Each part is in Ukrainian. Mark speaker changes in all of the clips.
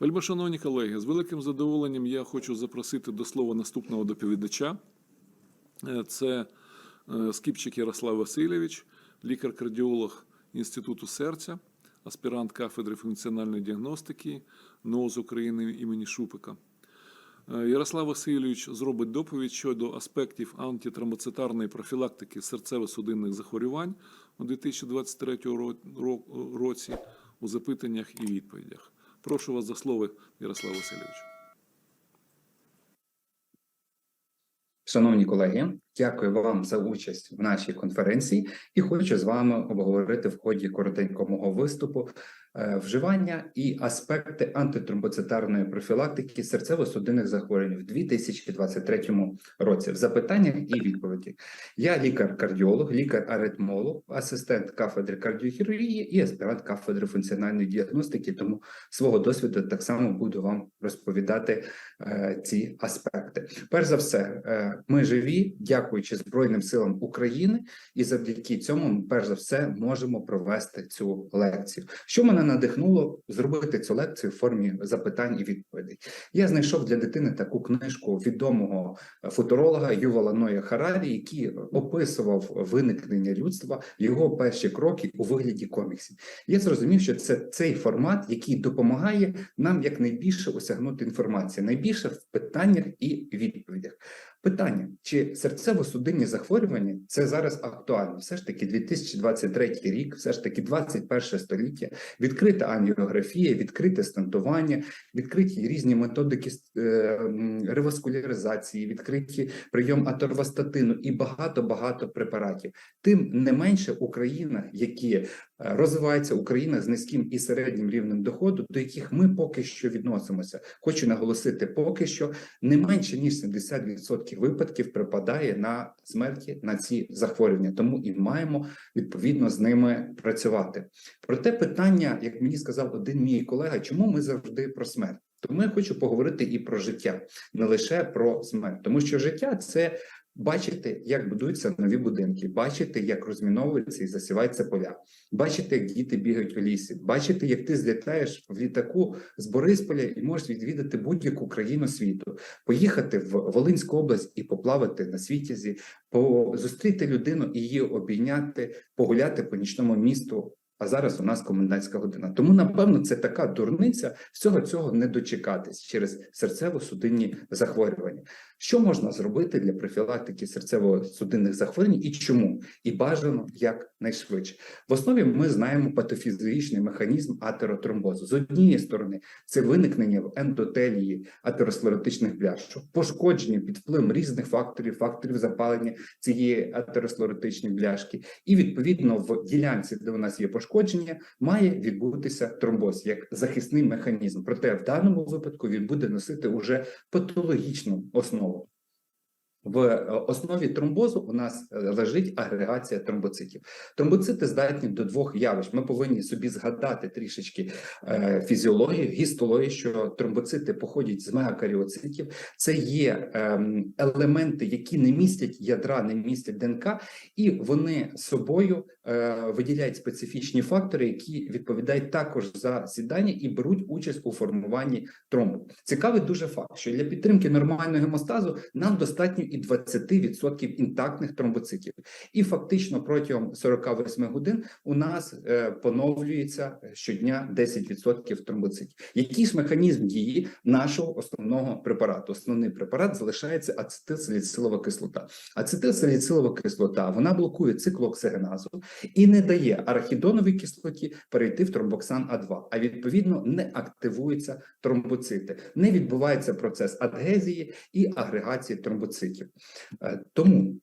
Speaker 1: Вельмишановні колеги, з великим задоволенням я хочу запросити до слова наступного доповідача. Е, Це е, Скіпчик Ярослав Васильович, лікар-кардіолог Інституту серця, аспірант кафедри функціональної діагностики НОЗ України імені Шупика. Е, Ярослав Васильович зробить доповідь щодо аспектів антитромбоцитарної профілактики серцево-судинних захворювань у 2023 ро- ро- році у запитаннях і відповідях. Прошу вас за слово, Ярослав Васильович.
Speaker 2: Шановні колеги, дякую вам за участь в нашій конференції і хочу з вами обговорити в ході коротенького виступу вживання і аспекти антитромбоцитарної профілактики серцево-судинних захворювань в 2023 році в запитаннях і відповіді. Я лікар-кардіолог, лікар-аритмолог, асистент кафедри кардіохірургії і аспірант кафедри функціональної діагностики. Тому свого досвіду так само буду вам розповідати е, ці аспекти. Перш за все, е, ми живі, дякуючи Збройним силам України, і завдяки цьому, ми, перш за все, можемо провести цю лекцію. Що мене надихнуло зробити цю лекцію в формі запитань і відповідей? Я знайшов для дитини таку книжку відомого футуролога Ювала Ноя Харарі, який описував виникнення людства, його перші кроки у вигляді коміксів. Я зрозумів, що це цей формат, який допомагає нам якнайбільше осягнути інформацію, найбільше в питаннях і відповідях. Питання: чи серцево-судинні захворювання це зараз актуально? Все ж таки 2023 рік, все ж таки 21 століття, відкрита ангіографія, відкрите стентування, відкриті різні методики е, м, реваскуляризації, відкриті прийом аторвастатину і багато багато препаратів. Тим не менше, Україна, які е, розвивається Україна з низьким і середнім рівнем доходу, до яких ми поки що відносимося. Хочу наголосити, поки що не менше ніж 70% випадків припадає на смерті на ці захворювання, тому і маємо відповідно з ними працювати. Проте питання, як мені сказав один мій колега, чому ми завжди про смерть? Тому я хочу поговорити і про життя, не лише про смерть, тому що життя це бачити, як будуються нові будинки, бачити, як розміновуються і засіваються поля, бачити, як діти бігають у лісі, бачити, як ти злітаєш в літаку з Борисполя і можеш відвідати будь-яку країну світу, поїхати в Волинську область і поплавати на світязі, зустріти людину і її обійняти, погуляти по нічному місту. А зараз у нас комендантська година. Тому, напевно, це така дурниця всього цього не дочекатись через серцево-судинні захворювання. Що можна зробити для профілактики серцево-судинних захворювань і чому? І бажано якнайшвидше. В основі ми знаємо патофізіологічний механізм атеротромбозу. З однієї сторони, це виникнення в ендотелії атеросклеротичних бляшок, пошкодження під впливом різних факторів, факторів запалення цієї атеросклеротичної бляшки, і відповідно в ділянці, де у нас є пошкодження, має відбутися тромбоз як захисний механізм. Проте в даному випадку він буде носити уже патологічну основу. В е, основі тромбозу у нас е, лежить агрегація тромбоцитів. Тромбоцити здатні до двох явищ. Ми повинні собі згадати трішечки е, фізіологію, гістологію, що тромбоцити походять з мегакаріоцитів. Це є ем, елементи, які не містять ядра, не містять ДНК, і вони собою виділяють специфічні фактори, які відповідають також за сідання і беруть участь у формуванні тромбу. Цікавий дуже факт, що для підтримки нормального гемостазу нам достатньо і 20% інтактних тромбоцитів. І фактично протягом 48 годин у нас е, поновлюється щодня 10% тромбоцитів. Який ж механізм дії нашого основного препарату? Основний препарат залишається ацетилсаліцилова кислота. Ацетилсаліцилова кислота вона блокує циклооксигеназу і не дає арахідоновій кислоті перейти в тромбоксан А2, а відповідно не активуються тромбоцити, не відбувається процес адгезії і агрегації тромбоцитів. Е, Тому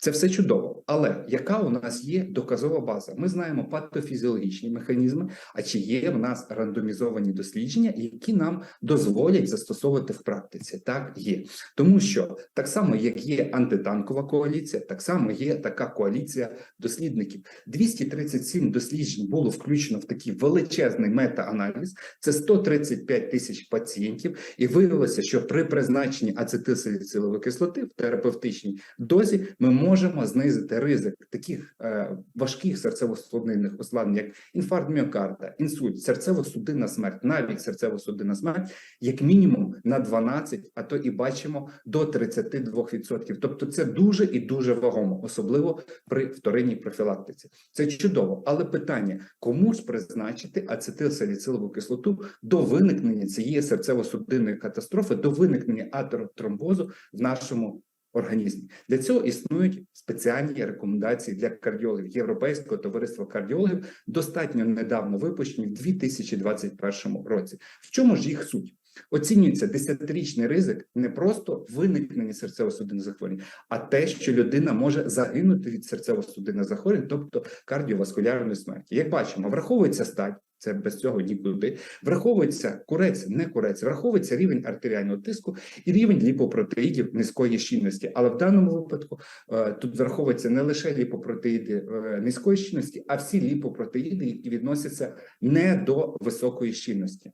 Speaker 2: це все чудово, але яка у нас є доказова база? Ми знаємо патофізіологічні механізми, а чи є в нас рандомізовані дослідження, які нам дозволять застосовувати в практиці? Так є, тому що так само, як є антитанкова коаліція, так само є така коаліція дослідників. 237 досліджень було включено в такий величезний мета-аналіз. Це 135 тисяч пацієнтів, і виявилося, що при призначенні ацетилсаліцилової кислоти в терапевтичній дозі ми можемо можемо знизити ризик таких е, важких серцево-судинних ускладнень, як інфаркт міокарда, інсульт, серцево-судинна смерть, навіть серцево-судинна смерть, як мінімум на 12, а то і бачимо до 32%. Тобто це дуже і дуже вагомо, особливо при вторинній профілактиці. Це чудово, але питання: кому ж призначити ацетилсаліцилову кислоту до виникнення цієї серцево-судинної катастрофи, до виникнення атеротромбозу в нашому організмі? Для цього існують спеціальні рекомендації для кардіологів Європейського товариства кардіологів, достатньо недавно випущені в 2021 році. В чому ж їх суть? Оцінюється десятирічний ризик не просто виникнення серцево-судинних захворювань, а те, що людина може загинути від серцево-судинних захворювань, тобто кардіоваскулярної смерті. Як бачимо, враховується стать. Це без цього нікуди. Враховується курець, не курець, враховується рівень артеріального тиску і рівень ліпопротеїдів низької щільності. Але в даному випадку е, тут враховується не лише ліпопротеїди е, низької щільності, а всі ліпопротеїди, які відносяться не до високої щільності.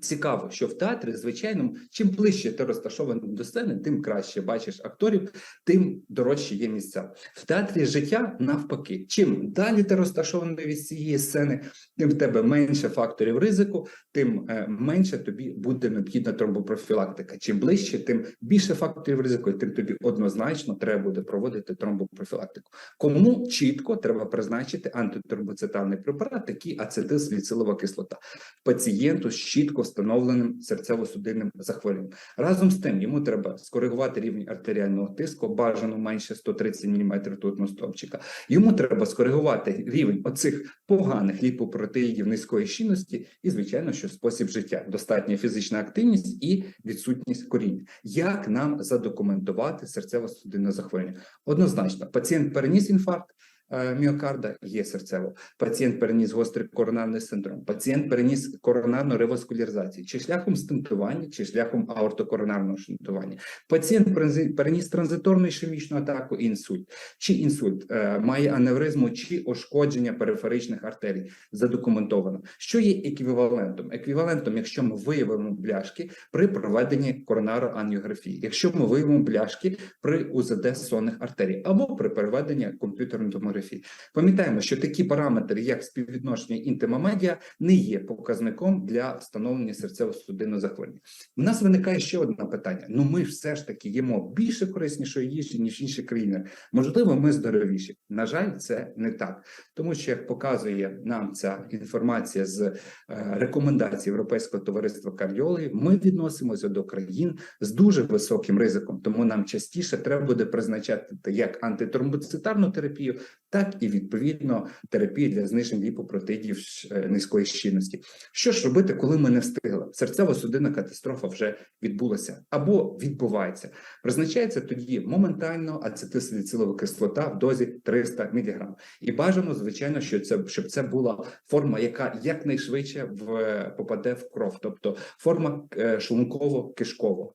Speaker 2: Цікаво, що в театрі, звичайно, чим ближче ти розташований до сцени, тим краще бачиш акторів, тим дорожчі є місця. В театрі життя навпаки. Чим далі ти розташований від цієї сцени, тим в тебе менше факторів ризику, тим е, менше тобі буде необхідна тромбопрофілактика. Чим ближче, тим більше факторів ризику, тим тобі однозначно треба буде проводити тромбопрофілактику. Кому чітко треба призначити антитромбоцитальний препарат, такий ацетилсаліцилова кислота пацієнту з чітко встановленим серцево-судинним захворюванням. Разом з тим йому треба скоригувати рівень артеріального тиску, бажано менше 130 мм ртутного стовпчика. Йому треба скоригувати рівень оцих поганих ліпопротеїдів низької щільності, і звичайно, що спосіб життя, достатня фізична активність і відсутність коріння. Як нам задокументувати серцево-судинне захворювання? Однозначно, пацієнт переніс інфаркт. Е, Міокарда є серцево. Пацієнт переніс гострий коронарний синдром. Пацієнт переніс коронарну реваскуляризацію, чи шляхом стентування, чи шляхом аортокоронарного стентування. Пацієнт переніс- транзиторну ішемічну атаку, інсульт, чи інсульт е, має аневризму, чи ошкодження периферичних артерій. Задокументовано. Що є еквівалентом? Еквівалентом, якщо ми виявимо бляшки при проведенні коронароангіографії, якщо ми виявимо бляшки при УЗД сонних артерій або при проведенні комп'ютерної томографії. Пам'ятаємо, що такі параметри, як співвідношення інтима-медіа, не є показником для встановлення серцево-судинного захворювання. У нас виникає ще одне питання: ну ми все ж таки їмо більше кориснішої їжі ніж інші країни. Можливо, ми здоровіші. На жаль, це не так, тому що як показує нам ця інформація з е, рекомендацій Європейського товариства кардіологів, ми відносимося до країн з дуже високим ризиком. Тому нам частіше треба буде призначати як антитромбоцитарну терапію, так і відповідно терапію для зниження ліпопротеїдів е, низької щільності. Що ж робити, коли ми не встигли? Серцево-судинна катастрофа вже відбулася або відбувається. Призначається тоді моментально ацетилсаліцилова кислота в дозі 300 мг. І бажано, звичайно, що це щоб це була форма, яка якнайшвидше в попаде в кров, тобто форма е, шлунково-кишкова.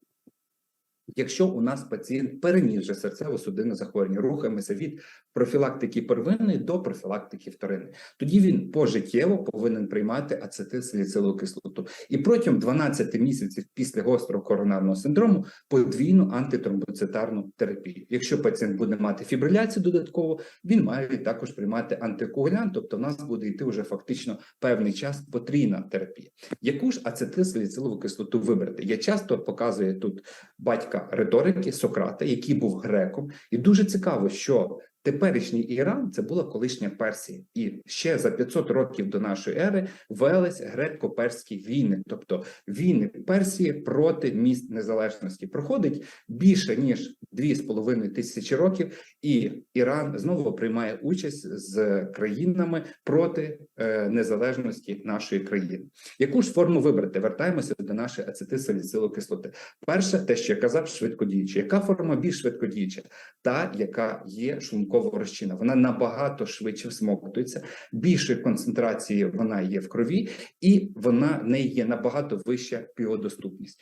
Speaker 2: Якщо у нас пацієнт переніс вже серцево-судинне захворювання, рухаємося від профілактики первинної до профілактики вторинної, тоді він пожиттєво повинен приймати ацетилсаліцилову кислоту. І протягом 12 місяців після гострого коронарного синдрому подвійну антитромбоцитарну терапію. Якщо пацієнт буде мати фібриляцію додатково, він має також приймати антикоагулянт, тобто в нас буде йти вже фактично певний час потрійна терапія. Яку ж ацетилсаліцилову кислоту вибрати? Я часто показую тут батька риторики Сократа, який був греком, і дуже цікаво, що теперішній Іран це була колишня Персія, і ще за 500 років до нашої ери велись греко-перські війни, тобто війни Персії проти міст незалежності. Проходить більше ніж 2,5 тисячі років, і Іран знову приймає участь з країнами проти е, незалежності нашої країни. Яку ж форму вибрати? Вертаємося до нашої ацетилсаліцилової кислоти. Перше, те, що я казав, швидкодіюча. Яка форма більш швидкодіюча? Та, яка є шлунково розчина. Вона набагато швидше всмоктується, більшої концентрації вона є в крові, і вона в неї є набагато вища біодоступність.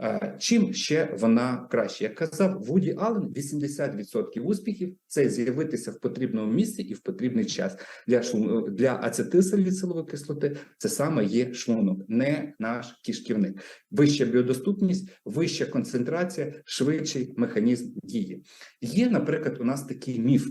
Speaker 2: Е, Чим ще вона краще? Як казав Вуді Аллен, 80% успіхів це з'явитися в потрібному місці і в потрібний час для шлун- для ацетилсаліцилової кислоти. Це саме є шлунок, не наш кишківник. Вища біодоступність, вища концентрація, швидший механізм дії. Є, наприклад, у нас такий міф.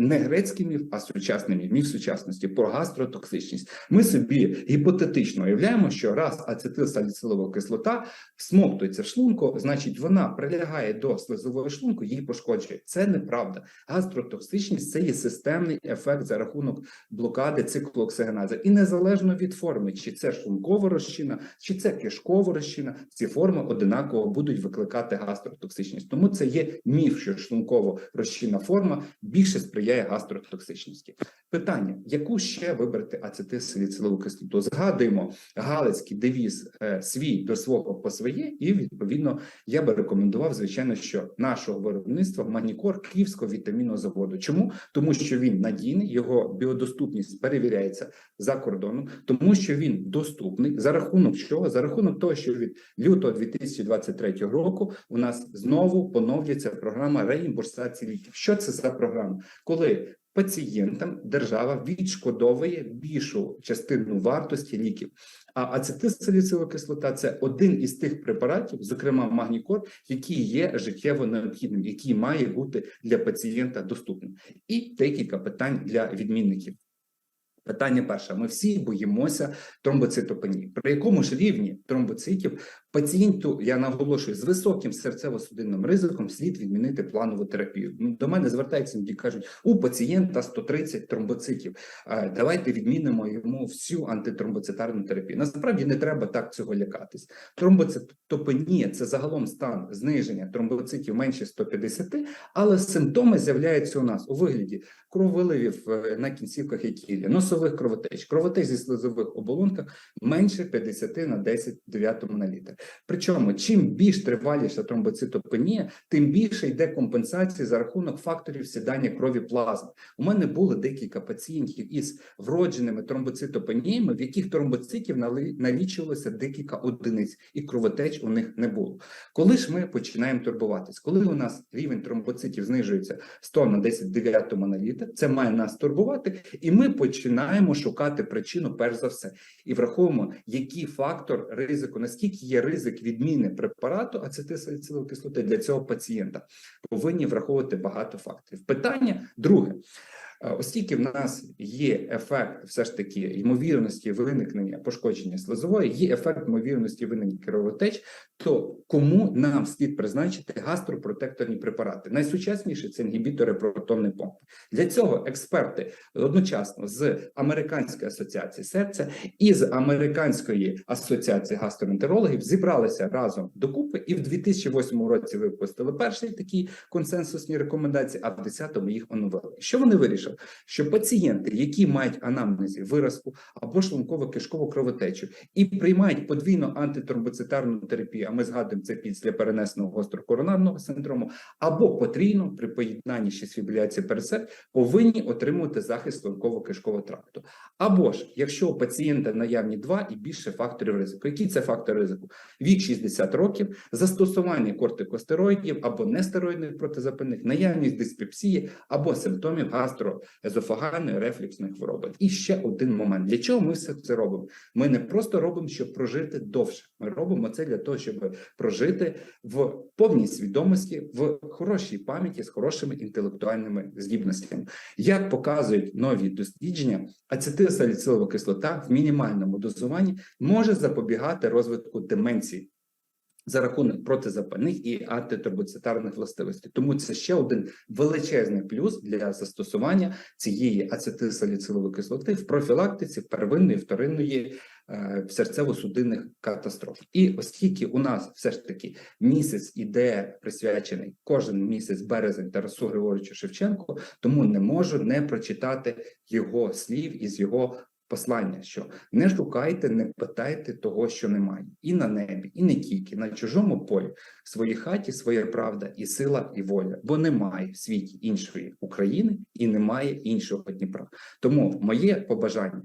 Speaker 2: Не грецький міф, а сучасний міф, міф сучасності про гастротоксичність. Ми собі гіпотетично уявляємо, що раз ацетилсаліцилова кислота всмоктується в шлунку, значить вона прилягає до слизової шлунку, її пошкоджує. Це неправда. Гастротоксичність це є системний ефект за рахунок блокади циклу оксигеназа. І незалежно від форми, чи це шлункова розчина, чи це кишкова розчина, ці форми одинаково будуть викликати гастротоксичність. Тому це є міф, що шлунково розчинна форма більше сприяє гастротоксичності. Питання: яку ще вибрати ацетилсаліцилову кислоту? Згадуємо галицький девіз е, свій до свого по своє, і відповідно я би рекомендував, звичайно, що нашого виробництва Магнікор Київського вітамінного заводу. Чому? Тому що він надійний, його біодоступність перевіряється за кордоном, тому що він доступний за рахунок чого? За рахунок того, що від лютого 2023 року у нас знову поновлюється програма реімбурсації ліків. Що це за програма? Коли Пацієнтам держава відшкодовує більшу частину вартості ліків. А ацетилсаліцилова кислота це один із тих препаратів, зокрема магнікор, який є життєво необхідним, який має бути для пацієнта доступним. І декілька питань для відмінників. Питання перше: ми всі боїмося тромбоцитопенії. При якому ж рівні тромбоцитів пацієнту, я наголошую, з високим серцево-судинним ризиком слід відмінити планову терапію. Ну, До мене звертаються і кажуть, у пацієнта 130 тромбоцитів. Давайте відмінимо йому всю антитромбоцитарну терапію. Насправді не треба так цього лякатись. Тромбоцитопенія це загалом стан зниження тромбоцитів менше 150, але симптоми з'являються у нас у вигляді крововиливів е, на кінцівках якілля, носових кровотеч, кровотеч зі слизових оболонках менше 50 на 10 дев'ятому на літр. Причому, чим більш триваліша тромбоцитопенія, тим більше йде компенсації за рахунок факторів сідання крові плазми. У мене було декілька пацієнтів із вродженими тромбоцитопеніями, в яких тромбоцитів налічувалося декілька одиниць, і кровотеч у них не було. Коли ж ми починаємо турбуватись, коли у нас рівень тромбоцитів знижується 100 на 10 дев'ятому на це має нас турбувати, і ми починаємо шукати причину перш за все і враховуємо, який фактор ризику, наскільки є ризик відміни препарату ацетилсаліцилової кислоти для цього пацієнта. Повинні враховувати багато факторів. Питання друге. Е, Оскільки в нас є ефект, все ж таки, ймовірності виникнення пошкодження слизової, є ефект ймовірності виникнення кровотеч, то кому нам слід призначити гастропротекторні препарати? Найсучасніші це інгібітори протонної помпи. Для цього експерти одночасно з Американської асоціації серця і з Американської асоціації гастроентерологів зібралися разом докупи і в 2008 році випустили перші такі консенсусні рекомендації, а в 10-му їх оновили. Що вони вирішили? Що пацієнти, які мають анамнезі, виразку або шлунково-кишкову кровотечу і приймають подвійну антитромбоцитарну терапію, а ми згадуємо це після перенесеного гострокоронарного синдрому, або потрійно при поєднанні ще з фібриляцією пересет, повинні отримувати захист шлунково-кишкового тракту. Або ж, якщо у пацієнта наявні два і більше факторів ризику. Які це фактори ризику? Вік 60 років, застосування кортикостероїдів або нестероїдних протизапальних, наявність диспепсії або симптомів гастроезофагальної рефлюксної хвороби. І ще один момент: для чого ми все це робимо? Ми не просто робимо, щоб прожити довше. Ми робимо це для того, щоб прожити в повній свідомості, в хорошій пам'яті з хорошими інтелектуальними здібностями. Як показують нові дослідження, ацетилсаліцилова кислота в мінімальному дозуванні може запобігати розвитку деменції. За рахунок протизапальних і антитурбоцитарних властивостей, тому це ще один величезний плюс для застосування цієї ацетилсаліцилової кислоти в профілактиці первинної вторинної е, серцево-судинних катастроф. І оскільки у нас все ж таки місяць іде присвячений кожен місяць березень Тарасу Григоровичу Шевченку, тому не можу не прочитати його слів із його послання, що не шукайте, не питайте того, що немає, і на небі, і не тільки на чужому полі, в своїй хаті своя правда, і сила, і воля, бо немає в світі іншої України і немає іншого Дніпра. Тому моє побажання.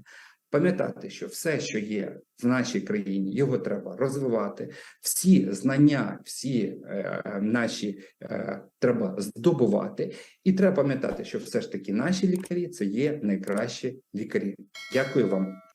Speaker 2: Пам'ятати, що все, що є в нашій країні, його треба розвивати. Всі знання, всі е, наші е, треба здобувати, і треба пам'ятати, що все ж таки наші лікарі це є найкращі лікарі. Дякую вам.